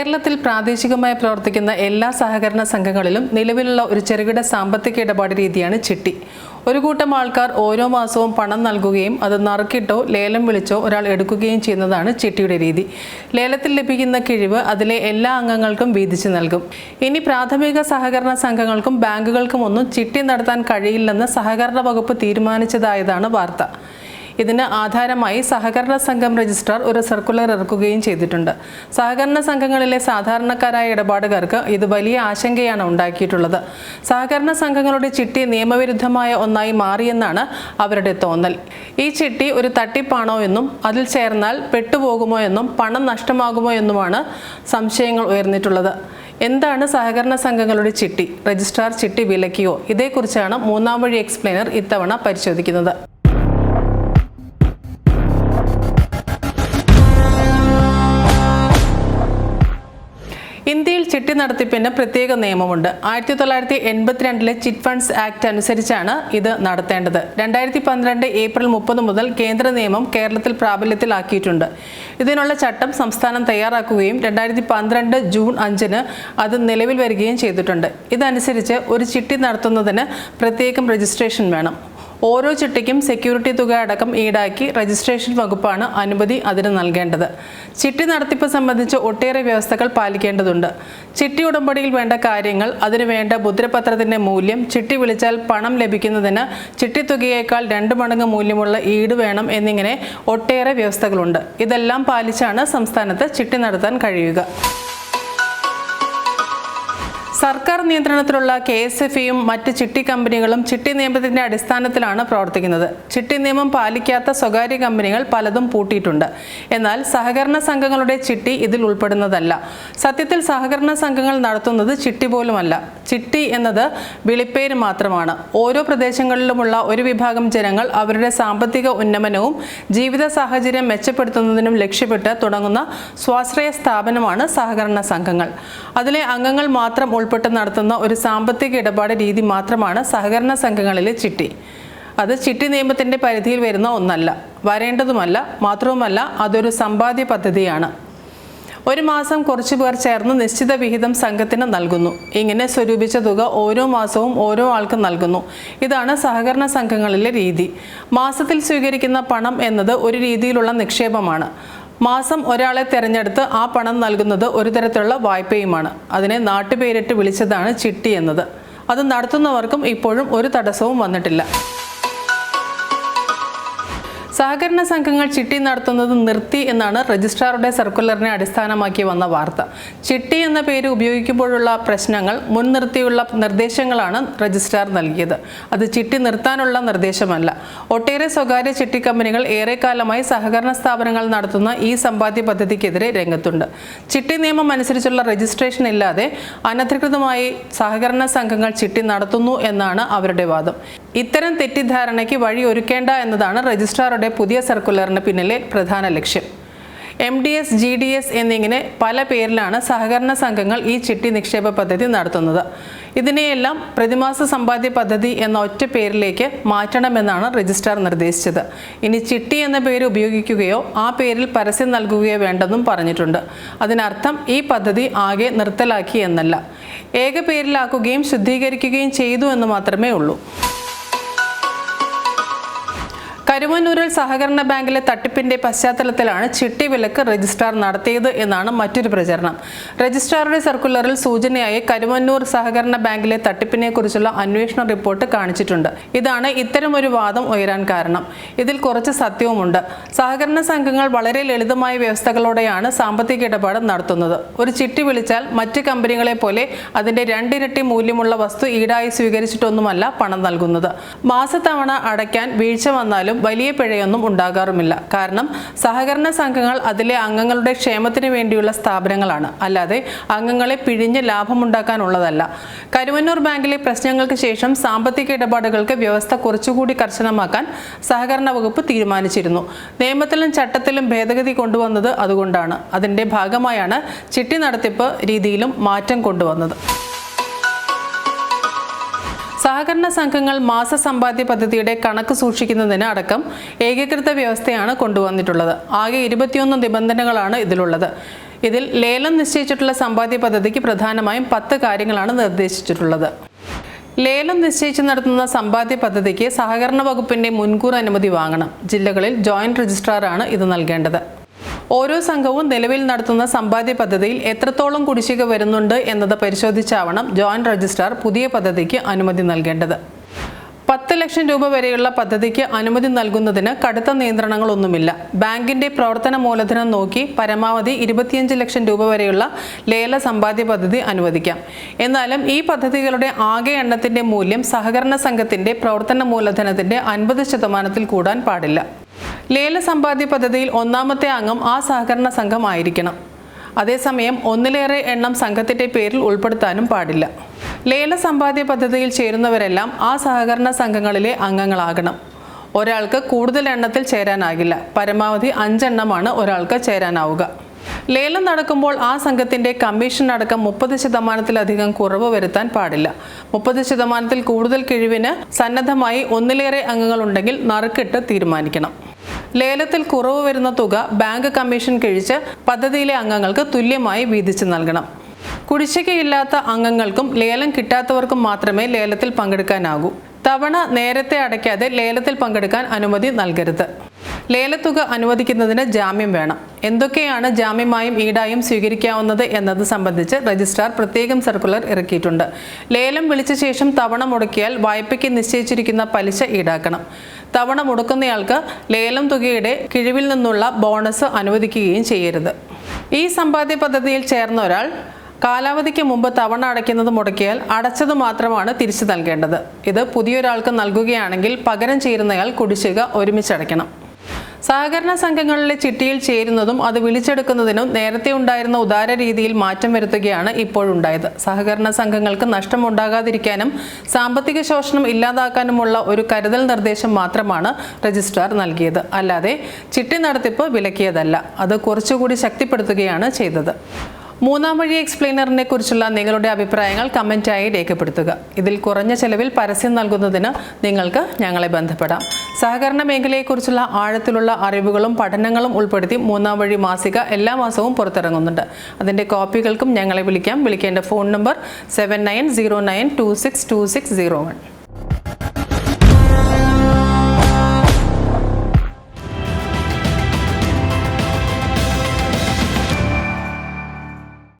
കേരളത്തിൽ പ്രാദേശികമായി പ്രവർത്തിക്കുന്ന എല്ലാ സഹകരണ സംഘങ്ങളിലും നിലവിലുള്ള ഒരു ചെറുകിട സാമ്പത്തിക ഇടപാട് രീതിയാണ് ചിട്ടി. ഒരു കൂട്ടം ആൾക്കാർ ഓരോ മാസവും പണം നൽകുകയും അത് നറുക്കിട്ടോ ലേലം വിളിച്ചോ ഒരാൾ എടുക്കുകയും ചെയ്യുന്നതാണ് ചിട്ടിയുടെ രീതി. ലേലത്തിൽ ലഭിക്കുന്ന കിഴിവ് അതിലെ എല്ലാ അംഗങ്ങൾക്കും വീതിച്ചു നൽകും. ഇനി പ്രാഥമിക സഹകരണ സംഘങ്ങൾക്കും ബാങ്കുകൾക്കും ഒന്നും ചിട്ടി നടത്താൻ കഴിയില്ലെന്ന് സഹകരണ വകുപ്പ് തീരുമാനിച്ചതായതാണ് വാർത്ത. ഇതിന് ആധാരമായി സഹകരണ സംഘം രജിസ്ട്രാർ ഒരു സർക്കുലർ ഇറക്കുകയും ചെയ്തിട്ടുണ്ട്. സഹകരണ സംഘങ്ങളിലെ സാധാരണക്കാരായ ഇടപാടുകാർക്ക് ഇത് വലിയ ആശങ്കയാണ് ഉണ്ടാക്കിയിട്ടുള്ളത്. സഹകരണ സംഘങ്ങളുടെ ചിട്ടി നിയമവിരുദ്ധമായ ഒന്നായി മാറിയെന്നാണ് അവരുടെ തോന്നൽ. ഈ ചിട്ടി ഒരു തട്ടിപ്പാണോ എന്നും അതിൽ ചേർന്നാൽ പെട്ടുപോകുമോ എന്നും പണം നഷ്ടമാകുമോ എന്നുമാണ് സംശയങ്ങൾ ഉയർന്നിട്ടുള്ളത്. എന്താണ് സഹകരണ സംഘങ്ങളുടെ ചിട്ടി? രജിസ്ട്രാർ ചിട്ടി വിലക്കിയോ? ഇതേക്കുറിച്ചാണ് മൂന്നാം വഴി എക്സ്പ്ലെയിനർ ഇത്തവണ പരിശോധിക്കുന്നത്. ചിട്ടി നടത്തിപ്പിന് പ്രത്യേക നിയമമുണ്ട്. ആയിരത്തി തൊള്ളായിരത്തി എൺപത്തിരണ്ടിലെ ചിറ്റ് ഫണ്ട്സ് ആക്ട് അനുസരിച്ചാണ് ഇത് നടത്തേണ്ടത്. രണ്ടായിരത്തി പന്ത്രണ്ട് ഏപ്രിൽ മുപ്പത് മുതൽ കേന്ദ്ര നിയമം കേരളത്തിൽ പ്രാബല്യത്തിലാക്കിയിട്ടുണ്ട്. ഇതിനുള്ള ചട്ടം സംസ്ഥാനം തയ്യാറാക്കുകയും രണ്ടായിരത്തി പന്ത്രണ്ട് ജൂൺ അഞ്ചിന് അത് നിലവിൽ വരികയും ചെയ്തിട്ടുണ്ട്. ഇതനുസരിച്ച് ഒരു ചിട്ടി നടത്തുന്നതിന് പ്രത്യേകം രജിസ്ട്രേഷൻ വേണം. ഓരോ ചിട്ടിക്കും സെക്യൂരിറ്റി തുക അടക്കം ഈടാക്കി രജിസ്ട്രേഷൻ വകുപ്പാണ് അനുമതി അതിന് നൽകേണ്ടത്. ചിട്ടി നടത്തിപ്പ് സംബന്ധിച്ച് ഒട്ടേറെ വ്യവസ്ഥകൾ പാലിക്കേണ്ടതുണ്ട്. ചിട്ടി ഉടമ്പടിയിൽ വേണ്ട കാര്യങ്ങൾ അതിനു വേണ്ട മുദ്രപത്രത്തിന്റെ മൂല്യം ചിട്ടി വിളിച്ചാൽ പണം ലഭിക്കുന്നതിന് ചിട്ടി തുകയേക്കാൾ രണ്ട് മടങ്ങ് മൂല്യമുള്ള ഈട് വേണം എന്നിങ്ങനെ ഒട്ടേറെ വ്യവസ്ഥകളുണ്ട്. ഇതെല്ലാം പാലിച്ചാണ് സംസ്ഥാനത്ത് ചിട്ടി നടത്താൻ കഴിയുക. സർക്കാർ നിയന്ത്രണത്തിലുള്ള കെ എസ് എഫ് ഇയും മറ്റ് ചിട്ടി കമ്പനികളും ചിട്ടി നിയമത്തിന്റെ അടിസ്ഥാനത്തിലാണ് പ്രവർത്തിക്കുന്നത്. ചിട്ടി നിയമം പാലിക്കാത്ത സ്വകാര്യ കമ്പനികൾ പലതും പൂട്ടിയിട്ടുണ്ട്. എന്നാൽ സഹകരണ സംഘങ്ങളുടെ ചിട്ടി ഇതിൽ ഉൾപ്പെടുന്നതല്ല. സത്യത്തിൽ സഹകരണ സംഘങ്ങൾ നടത്തുന്നത് ചിട്ടി പോലുമല്ല. ചിട്ടി എന്നത് വിളിപ്പേര് മാത്രമാണ്. ഓരോ പ്രദേശങ്ങളിലുമുള്ള ഒരു വിഭാഗം ജനങ്ങൾ അവരുടെ സാമ്പത്തിക ഉന്നമനവും ജീവിത സാഹചര്യം മെച്ചപ്പെടുത്തുന്നതിനും ലക്ഷ്യമിട്ട് തുടങ്ങുന്ന സ്വാശ്രയ സ്ഥാപനമാണ് സഹകരണ സംഘങ്ങൾ. അതിലെ അംഗങ്ങൾ മാത്രം ഉൾപ്പെട്ട് നടത്തുന്ന ഒരു സാമ്പത്തിക ഇടപാട് രീതി മാത്രമാണ് സഹകരണ സംഘങ്ങളിലെ ചിട്ടി. അത് ചിട്ടി നിയമത്തിന്റെ പരിധിയിൽ വരുന്ന ഒന്നല്ല. വരേണ്ടതുമല്ല മാത്രവുമല്ല അതൊരു സമ്പാദ്യ പദ്ധതിയാണ്. ഒരു മാസം കുറച്ചു പേർ ചേർന്ന് നിശ്ചിത വിഹിതം സംഘത്തിന് നൽകുന്നു. ഇങ്ങനെ സ്വരൂപിച്ച തുക ഓരോ മാസവും ഓരോ ആൾക്ക് നൽകുന്നു. ഇതാണ് സഹകരണ സംഘങ്ങളിലെ രീതി. മാസത്തിൽ സ്വീകരിക്കുന്ന പണം എന്നത് ഒരു രീതിയിലുള്ള നിക്ഷേപമാണ്. മാസം ഒരാളെ തിരഞ്ഞെടുത്ത് ആ പണം നൽകുന്നത് ഒരു തരത്തിലുള്ള വായ്പയുമാണ്. അതിനെ നാട്ടുപേരിട്ട് വിളിച്ചതാണ് ചിട്ടി എന്നത്. അത് നടത്തുന്നവർക്കും ഇപ്പോഴും ഒരു തടസ്സവും വന്നിട്ടില്ല. സഹകരണ സംഘങ്ങൾ ചിട്ടി നടത്തുന്നത് നിർത്തി എന്നാണ് രജിസ്ട്രാറുടെ സർക്കുലറിനെ അടിസ്ഥാനമാക്കി വന്ന വാർത്ത. ചിട്ടി എന്ന പേര് ഉപയോഗിക്കുമ്പോഴുള്ള പ്രശ്നങ്ങൾ മുൻനിർത്തിയുള്ള നിർദ്ദേശങ്ങളാണ് രജിസ്ട്രാർ നൽകിയത്. അത് ചിട്ടി നിർത്താനുള്ള നിർദ്ദേശമല്ല. ഒട്ടേറെ സ്വകാര്യ ചിട്ടി കമ്പനികൾ ഏറെക്കാലമായി സഹകരണ സ്ഥാപനങ്ങൾ നടത്തുന്ന ഈ സമ്പാദ്യ പദ്ധതിക്കെതിരെ രംഗത്തുണ്ട്. ചിട്ടി നിയമം അനുസരിച്ചുള്ള രജിസ്ട്രേഷൻ ഇല്ലാതെ അനധികൃതമായി സഹകരണ സംഘങ്ങൾ ചിട്ടി നടത്തുന്നു എന്നാണ് അവരുടെ വാദം. ഇത്തരം തെറ്റിദ്ധാരണയ്ക്ക് വഴി ഒരുക്കേണ്ട എന്നതാണ് രജിസ്ട്രാറുടെ പുതിയ സർക്കുലറിന് പിന്നിലെ പ്രധാന ലക്ഷ്യം. M D S G D S എന്നിങ്ങനെ പല പേരിലാണ് സഹകരണ സംഘങ്ങൾ ഈ ചിട്ടി നിക്ഷേപ പദ്ധതി നടത്തുന്നത്. ഇതിനെയെല്ലാം പ്രതിമാസ സമ്പാദ്യ പദ്ധതി എന്ന ഒറ്റ പേരിലേക്ക് മാറ്റണമെന്നാണ് രജിസ്ട്രാർ നിർദ്ദേശിച്ചത്. ഇനി ചിട്ടി എന്ന പേര് ഉപയോഗിക്കുകയോ ആ പേരിൽ പരസ്യം നൽകുകയോ വേണ്ടെന്നും പറഞ്ഞിട്ടുണ്ട്. അതിനർത്ഥം ഈ പദ്ധതി ആകെ നിർത്തലാക്കി എന്നല്ല. ഏക പേരിലാക്കുകയും ശുദ്ധീകരിക്കുകയും ചെയ്തു എന്ന് മാത്രമേ ഉള്ളൂ. കരുവന്നൂരിൽ സഹകരണ ബാങ്കിലെ തട്ടിപ്പിന്റെ പശ്ചാത്തലത്തിലാണ് ചിട്ടി വിലക്ക് രജിസ്ട്രാർ നടത്തിയത് എന്നാണ് മറ്റൊരു പ്രചരണം. രജിസ്ട്രാറുടെ സർക്കുലറിൽ സൂചനയായി കരുവന്നൂർ സഹകരണ ബാങ്കിലെ തട്ടിപ്പിനെ കുറിച്ചുള്ള അന്വേഷണ റിപ്പോർട്ട് കാണിച്ചിട്ടുണ്ട്. ഇതാണ് ഇത്തരമൊരു വാദം ഉയരാൻ കാരണം. ഇതിൽ കുറച്ച് സത്യവുമുണ്ട്. സഹകരണ സംഘങ്ങൾ വളരെ ലളിതമായ വ്യവസ്ഥകളോടെയാണ് സാമ്പത്തിക ഇടപാട് നടത്തുന്നത്. ഒരു ചിട്ടി വിളിച്ചാൽ മറ്റ് കമ്പനികളെ പോലെ അതിന്റെ രണ്ടിരട്ടി മൂല്യമുള്ള വസ്തു ഈടായി സ്വീകരിച്ചിട്ടൊന്നുമല്ല പണം നൽകുന്നത്. മാസത്തവണ അടയ്ക്കാൻ വീഴ്ച വന്നാലും വലിയ പിഴയൊന്നും ഉണ്ടാകാറുമില്ല. കാരണം സഹകരണ സംഘങ്ങൾ അതിലെ അംഗങ്ങളുടെ ക്ഷേമത്തിന് വേണ്ടിയുള്ള സ്ഥാപനങ്ങളാണ്. അല്ലാതെ അംഗങ്ങളെ പിഴിഞ്ഞ് ലാഭമുണ്ടാക്കാനുള്ളതല്ല. കരുവന്നൂർ ബാങ്കിലെ പ്രശ്നങ്ങൾക്ക് ശേഷം സാമ്പത്തിക ഇടപാടുകൾക്ക് വ്യവസ്ഥ കുറച്ചുകൂടി കർശനമാക്കാൻ സഹകരണ വകുപ്പ് തീരുമാനിച്ചിരുന്നു. നിയമത്തിലും ചട്ടത്തിലും ഭേദഗതി കൊണ്ടുവന്നത് അതുകൊണ്ടാണ്. അതിന്റെ ഭാഗമായാണ് ചിട്ടി നടത്തിപ്പ് രീതിയിലും മാറ്റം കൊണ്ടുവന്നത്. സഹകരണ സംഘങ്ങൾ മാസ സമ്പാദ്യ പദ്ധതിയുടെ കണക്ക് സൂക്ഷിക്കുന്നതിന് അടക്കം ഏകീകൃത വ്യവസ്ഥയാണ് കൊണ്ടുവന്നിട്ടുള്ളത്. ആകെ ഇരുപത്തിയൊന്ന് നിബന്ധനകളാണ് ഇതിലുള്ളത്. ഇതിൽ ലേലം നിശ്ചയിച്ചിട്ടുള്ള സമ്പാദ്യ പദ്ധതിക്ക് പ്രധാനമായും പത്ത് കാര്യങ്ങളാണ് നിർദ്ദേശിച്ചിട്ടുള്ളത്. ലേലം നിശ്ചയിച്ച് നടത്തുന്ന സമ്പാദ്യ പദ്ധതിക്ക് സഹകരണ വകുപ്പിന്റെ മുൻകൂർ അനുമതി വാങ്ങണം. ജില്ലകളിൽ ജോയിന്റ് രജിസ്ട്രാറാണ് ഇത് നൽകേണ്ടത്. ഓരോ സംഘവും നിലവിൽ നടത്തുന്ന സമ്പാദ്യ പദ്ധതിയിൽ എത്രത്തോളം കുടിശ്ശിക വരുന്നുണ്ട് എന്നത് പരിശോധിച്ചാവണം ജോയിന്റ് രജിസ്ട്രാർ പുതിയ പദ്ധതിക്ക് അനുമതി നൽകേണ്ടത്. പത്ത് ലക്ഷം രൂപ വരെയുള്ള പദ്ധതിക്ക് അനുമതി നൽകുന്നതിന് കടുത്ത നിയന്ത്രണങ്ങളൊന്നുമില്ല. ബാങ്കിന്റെ പ്രവർത്തന മൂലധനം നോക്കി പരമാവധി ഇരുപത്തിയഞ്ച് ലക്ഷം രൂപ വരെയുള്ള ലേല സമ്പാദ്യ പദ്ധതി അനുവദിക്കാം. എന്നാലും ഈ പദ്ധതികളുടെ ആകെ എണ്ണത്തിന്റെ മൂല്യം സഹകരണ സംഘത്തിന്റെ പ്രവർത്തന മൂലധനത്തിന്റെ അൻപത് ശതമാനത്തിൽ കൂടാൻ പാടില്ല. ലേല സമ്പാദ്യ പദ്ധതിയിൽ ഒന്നാമത്തെ അംഗം ആ സഹകരണ സംഘം ആയിരിക്കണം അതേസമയം ഒന്നിലേറെ എണ്ണം സംഘത്തിന്റെ പേരിൽ ഉൾപ്പെടുത്താനും പാടില്ല. ലേല സമ്പാദ്യ പദ്ധതിയിൽ ചേരുന്നവരെല്ലാം ആ സഹകരണ സംഘങ്ങളിലെ അംഗങ്ങളാകണം. ഒരാൾക്ക് കൂടുതൽ എണ്ണത്തിൽ ചേരാനാകില്ല. പരമാവധി അഞ്ചെണ്ണമാണ് ഒരാൾക്ക് ചേരാനാവുക. ലേലം നടക്കുമ്പോൾ ആ സംഘത്തിന്റെ കമ്മീഷൻ അടക്കം മുപ്പത് ശതമാനത്തിലധികം കുറവ് വരുത്താൻ പാടില്ല. മുപ്പത് ശതമാനത്തിൽ കൂടുതൽ കിഴിവിന് സന്നദ്ധമായി ഒന്നിലേറെ അംഗങ്ങളുണ്ടെങ്കിൽ നറുക്കിട്ട് തീരുമാനിക്കണം. ലേലത്തിൽ കുറവ് വരുന്ന തുക ബാങ്ക് കമ്മീഷൻ കിഴിച്ച് പദ്ധതിയിലെ അംഗങ്ങൾക്ക് തുല്യമായി വീതിച്ചു നൽകണം. കുടിശ്ശികയില്ലാത്ത അംഗങ്ങൾക്കും ലേലം കിട്ടാത്തവർക്കും മാത്രമേ ലേലത്തിൽ പങ്കെടുക്കാനാകൂ. തവണ നേരത്തെ അടയ്ക്കാതെ ലേലത്തിൽ പങ്കെടുക്കാൻ അനുമതി നൽകരുത്. ലേലത്തുക അനുവദിക്കുന്നതിന് ജാമ്യം വേണം. എന്തൊക്കെയാണ് ജാമ്യമായും ഈടായും സ്വീകരിക്കാവുന്നത് എന്നത് സംബന്ധിച്ച് രജിസ്ട്രാർ പ്രത്യേകം സർക്കുലർ ഇറക്കിയിട്ടുണ്ട്. ലേലം വിളിച്ച ശേഷം തവണ മുടക്കിയാൽ വായ്പയ്ക്ക് നിശ്ചയിച്ചിരിക്കുന്ന പലിശ ഈടാക്കണം. തവണ മുടക്കുന്നയാൾക്ക് ലേലം തുകയുടെ കിഴിവിൽ നിന്നുള്ള ബോണസ് അനുവദിക്കുകയും ചെയ്യരുത്. ഈ സമ്പാദ്യ പദ്ധതിയിൽ ചേർന്ന ഒരാൾ കാലാവധിക്ക് മുമ്പ് തവണ അടയ്ക്കുന്നത് മുടക്കിയാൽ അടച്ചത് മാത്രമാണ് തിരിച്ചു നൽകേണ്ടത്. ഇത് പുതിയൊരാൾക്ക് നൽകുകയാണെങ്കിൽ പകരം ചേരുന്നയാൾ കുടിശ്ശിക ഒരുമിച്ചടയ്ക്കണം. സഹകരണ സംഘങ്ങളിലെ ചിട്ടിയിൽ ചേരുന്നതും അത് വിളിച്ചെടുക്കുന്നതിനും നേരത്തെ ഉണ്ടായിരുന്ന ഉദാര രീതിയിൽ മാറ്റം വരുത്തുകയാണ് ഇപ്പോഴുണ്ടായത്. സഹകരണ സംഘങ്ങൾക്ക് നഷ്ടമുണ്ടാകാതിരിക്കാനും സാമ്പത്തിക ശോഷണം ഇല്ലാതാക്കാനുമുള്ള ഒരു കരുതൽ നിർദ്ദേശം മാത്രമാണ് രജിസ്ട്രാർ നൽകിയത്. അല്ലാതെ ചിട്ടി നടത്തിപ്പ് വിലക്കിയതല്ല. അത് കുറച്ചുകൂടി ശക്തിപ്പെടുത്തുകയാണ് ചെയ്തത്. മൂന്നാം വഴി എക്സ്പ്ലെയിനറിനെ കുറിച്ചുള്ള നിങ്ങളുടെ അഭിപ്രായങ്ങൾ കമന്റായി രേഖപ്പെടുത്തുക. ഇതിൽ കുറഞ്ഞ ചെലവിൽ പരസ്യം നൽകുന്നതിന് നിങ്ങൾക്ക് ഞങ്ങളെ ബന്ധപ്പെടാം. സഹകരണ മേഖലയെക്കുറിച്ചുള്ള ആഴത്തിലുള്ള അറിവുകളും പഠനങ്ങളും ഉൾപ്പെടുത്തി മൂന്നാം വഴി മാസിക എല്ലാ മാസവും പുറത്തിറങ്ങുന്നുണ്ട്. അതിന്റെ കോപ്പികൾക്കും ഞങ്ങളെ വിളിക്കാം. വിളിക്കേണ്ട phone number seven nine zero nine two six two six zero one